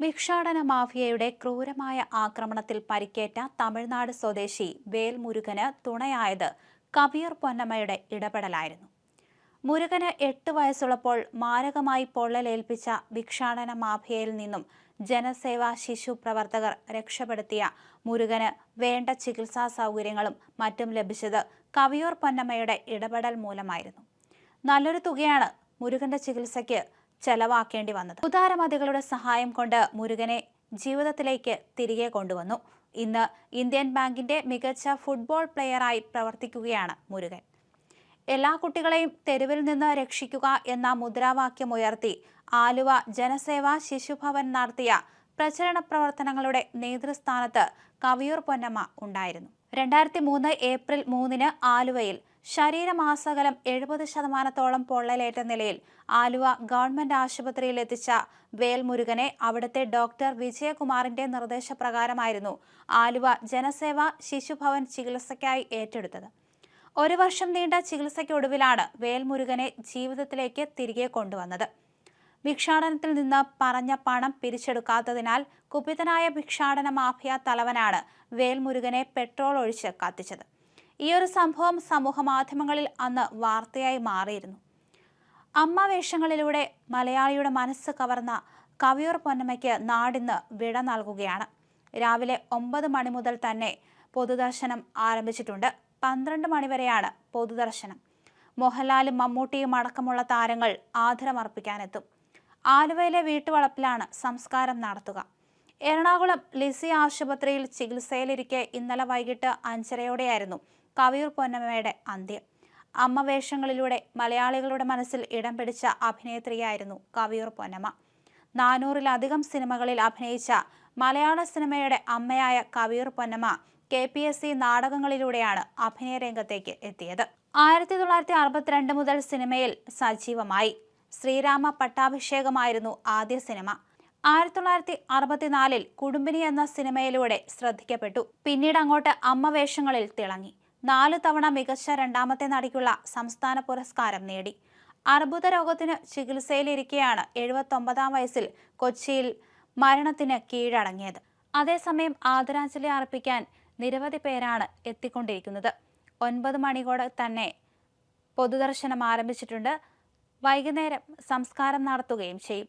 ഭിക്ഷാടന മാഫിയയുടെ ക്രൂരമായ ആക്രമണത്തിൽ പരിക്കേറ്റ തമിഴ്നാട് സ്വദേശി വേൽമുരുകന് തുണയായത് കബീർ പൊന്നമ്മയുടെ ഇടപെടലായിരുന്നു. മുരുകന് എട്ട് വയസ്സുള്ളപ്പോൾ മാരകമായി പൊള്ളലേൽപ്പിച്ച ഭിക്ഷാടന മാഫിയയിൽ നിന്നും ജനസേവാ ശിശു പ്രവർത്തകർ രക്ഷപ്പെടുത്തിയ മുരുകന് വേണ്ട ചികിത്സാ സൗകര്യങ്ങളും മറ്റും ലഭിച്ചത് കവിയൂർ പൊന്നമ്മയുടെ ഇടപെടൽ മൂലമായിരുന്നു. നല്ലൊരു തുകയാണ് മുരുകന്റെ ചികിത്സയ്ക്ക് ചെലവാക്കേണ്ടി വന്നത്. ഉദാരമതികളുടെ സഹായം കൊണ്ട് മുരുകനെ ജീവിതത്തിലേക്ക് തിരികെ കൊണ്ടുവന്നു. ഇന്ന് ഇന്ത്യൻ ബാങ്കിന്റെ മികച്ച ഫുട്ബോൾ പ്ലെയറായി പ്രവർത്തിക്കുകയാണ് മുരുകൻ. എല്ലാ കുട്ടികളെയും തെരുവിൽ നിന്ന് രക്ഷിക്കുക എന്ന മുദ്രാവാക്യം ഉയർത്തി ആലുവ ജനസേവാ ശിശുഭവൻ നടത്തിയ പ്രചരണ പ്രവർത്തനങ്ങളുടെ നേതൃസ്ഥാനത്ത് കവിയൂർ പൊന്നമ്മ ഉണ്ടായിരുന്നു. രണ്ടായിരത്തി മൂന്ന് ഏപ്രിൽ മൂന്നിന് ആലുവയിൽ ശരീരമാസകലം എഴുപത് ശതമാനത്തോളം പൊള്ളലേറ്റ നിലയിൽ ആലുവ ഗവൺമെന്റ് ആശുപത്രിയിൽ എത്തിച്ച വേൽമുരുകനെ അവിടുത്തെ ഡോക്ടർ വിജയകുമാറിന്റെ നിർദ്ദേശപ്രകാരമായിരുന്നു ആലുവ ജനസേവ ശിശുഭവൻ ചികിത്സയ്ക്കായി ഏറ്റെടുത്തത്. ഒരു വർഷം നീണ്ട ചികിത്സയ്ക്കൊടുവിലാണ് വേൽമുരുകനെ ജീവിതത്തിലേക്ക് തിരികെ കൊണ്ടുവന്നത്. ഭിക്ഷാടനത്തിൽ നിന്ന് പറഞ്ഞ പണം പിരിച്ചെടുക്കാത്തതിനാൽ കുപിതനായ ഭിക്ഷാടന മാഫിയ തലവനാണ് വേൽമുരുകനെ പെട്രോൾ ഒഴിച്ച് കത്തിച്ചത്. ഈ ഒരു സംഭവം സമൂഹ മാധ്യമങ്ങളിൽ അന്ന് വാർത്തയായി മാറിയിരുന്നു. അമ്മ വേഷങ്ങളിലൂടെ മലയാളിയുടെ മനസ്സ് കവർന്ന കവിയൂർ പൊന്നമ്മയ്ക്ക് നാടിന്ന് വിട നൽകുകയാണ്. രാവിലെ ഒമ്പത് മണി മുതൽ തന്നെ പൊതുദർശനം ആരംഭിച്ചിട്ടുണ്ട്. പന്ത്രണ്ട് മണിവരെയാണ് പൊതുദർശനം. മോഹൻലാലും മമ്മൂട്ടിയും അടക്കമുള്ള താരങ്ങൾ ആദരമർപ്പിക്കാനെത്തും. ആലുവയിലെ വീട്ടുവളപ്പിലാണ് സംസ്കാരം നടത്തുക. എറണാകുളം ലിസി ആശുപത്രിയിൽ ചികിത്സയിലിരിക്കെ ഇന്നലെ വൈകിട്ട് അഞ്ചരയോടെയായിരുന്നു കവിയൂർ പൊന്നമ്മയുടെ അന്ത്യം. അമ്മ വേഷങ്ങളിലൂടെ മലയാളികളുടെ മനസ്സിൽ ഇടം പിടിച്ച അഭിനേത്രിയായിരുന്നു കവിയൂർ പൊന്നമ്മ. നാനൂറിലധികം സിനിമകളിൽ അഭിനയിച്ച മലയാള സിനിമയുടെ അമ്മയായ Kaviyoor Ponnamma K P S C നാടകങ്ങളിലൂടെയാണ് അഭിനയ രംഗത്തേക്ക് എത്തിയത്. ആയിരത്തി തൊള്ളായിരത്തി അറുപത്തിരണ്ട് മുതൽ സിനിമയിൽ സജീവമായി. ശ്രീരാമ പട്ടാഭിഷേകമായിരുന്നു ആദ്യ സിനിമ. ആയിരത്തി തൊള്ളായിരത്തി അറുപത്തിനാലിൽ കുടുംബിനി എന്ന സിനിമയിലൂടെ ശ്രദ്ധിക്കപ്പെട്ടു. പിന്നീട് അങ്ങോട്ട് അമ്മ വേഷങ്ങളിൽ തിളങ്ങി. നാല് തവണ മികച്ച രണ്ടാമത്തെ നടിക്കുള്ള സംസ്ഥാന പുരസ്കാരം നേടി. അർബുദ രോഗത്തിന് ചികിത്സയിലിരിക്കെയാണ് എഴുപത്തൊമ്പതാം വയസ്സിൽ കൊച്ചിയിൽ മരണത്തിന് കീഴടങ്ങിയത്. അതേസമയം ആദരാഞ്ജലി അർപ്പിക്കാൻ നിരവധി പേരാണ് എത്തിക്കൊണ്ടിരിക്കുന്നത്. ഒൻപത് മണിയോടെ തന്നെ പൊതുദർശനം ആരംഭിച്ചിട്ടുണ്ട്. വൈകുന്നേരം സംസ്കാരം നടത്തുകയും ചെയ്യും.